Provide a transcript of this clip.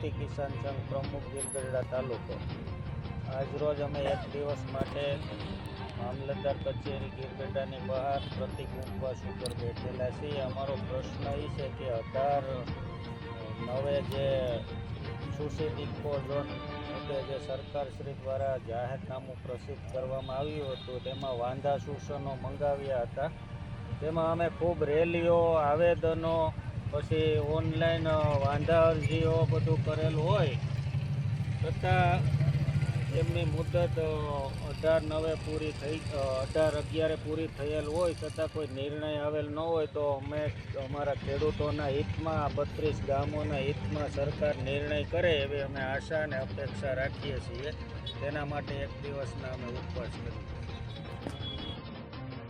ભારતીય કિસાન સંઘ પ્રમુખ ગીરગઢડા તાલુકો. આજરોજ અમે એક દિવસ માટે મામલતદાર કચેરી ગીરગઢડાની બહાર પ્રતિક ઉપવાસ ઉપર બેઠેલા છીએ. અમારો પ્રશ્ન એ છે કે અઢાર નવે જે સુશીલ ઇકો ઝોન મુદ્દે જે સરકારશ્રી દ્વારા જાહેરનામું પ્રસિદ્ધ કરવામાં આવ્યું હતું, તેમાં વાંધા સૂચનો મંગાવ્યા હતા. તેમાં અમે ખૂબ રેલીઓ, આવેદનો પછી ઓનલાઈન વાંધા અરજીઓ બધું કરેલું હોય છતાં એમની મુદત અઢાર નવે પૂરી થઈ અઢાર અગિયારે પૂરી થયેલ હોય છતાં કોઈ નિર્ણય આવેલ ન હોય, તો અમે અમારા ખેડૂતોના હિતમાં, બત્રીસ ગામોના હિતમાં સરકાર નિર્ણય કરે એવી અમે આશા અને અપેક્ષા રાખીએ છીએ. તેના માટે એક દિવસના અમે ઉપવાસ કરીએ.